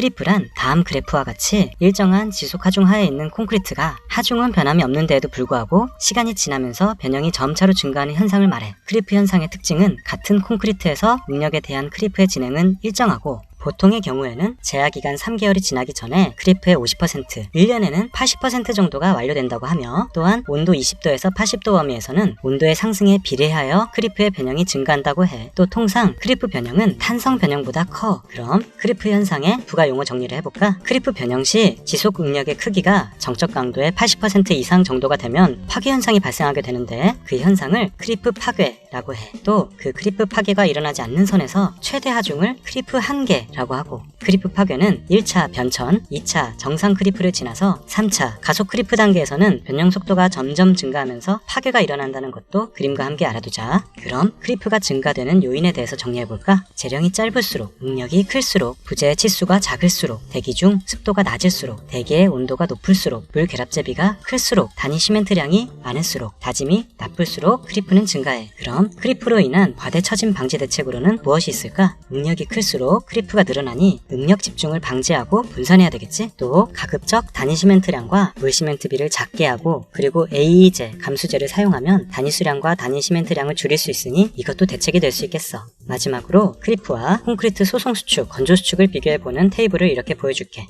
크리프란 다음 그래프와 같이 일정한 지속 하중 하에 있는 콘크리트가 하중은 변함이 없는데에도 불구하고 시간이 지나면서 변형이 점차로 증가하는 현상을 말해. 크리프 현상의 특징은 같은 콘크리트에서 응력에 대한 크리프의 진행은 일정하고 보통의 경우에는 제한기간 3개월이 지나기 전에 크리프의 50%, 1년에는 80% 정도가 완료된다고 하며 또한 온도 20도에서 80도 범위에서는 온도의 상승에 비례하여 크리프의 변형이 증가한다고 해. 또 통상 크리프 변형은 탄성 변형보다 커. 그럼 크리프 현상의 부가 용어 정리를 해볼까? 크리프 변형 시 지속 응력의 크기가 정적 강도의 80% 이상 정도가 되면 파괴 현상이 발생하게 되는데 그 현상을 크리프 파괴라고 해. 또 그 크리프 파괴가 일어나지 않는 선에서 최대 하중을 크리프 한계 라고 하고 크리프 파괴는 1차 변천, 2차 정상 크리프를 지나서 3차 가속 크리프 단계에서는 변형 속도가 점점 증가하면서 파괴가 일어난다는 것도 그림과 함께 알아두자. 그럼 크리프가 증가되는 요인에 대해서 정리해볼까? 재령이 짧을수록, 응력이 클수록, 부재의 치수가 작을수록, 대기 중 습도가 낮을수록, 대기의 온도가 높을수록, 물 결합제비가 클수록, 단위 시멘트량이 많을수록, 다짐이 나쁠수록 크리프는 증가해. 그럼 크리프로 인한 과대 처짐 방지 대책으로는 무엇이 있을까? 응력이 클수록 크리프가 늘어나니 응력 집중을 방지하고 분산해야 되겠지? 또 가급적 단위 시멘트량과 물 시멘트비를 작게 하고 그리고 AE제 감수제를 사용하면 단위 수량과 단위 시멘트량을 줄일 수 있으니 이것도 대책이 될 수 있겠어. 마지막으로 크리프와 콘크리트 소송 수축, 건조 수축을 비교해보는 테이블을 이렇게 보여줄게.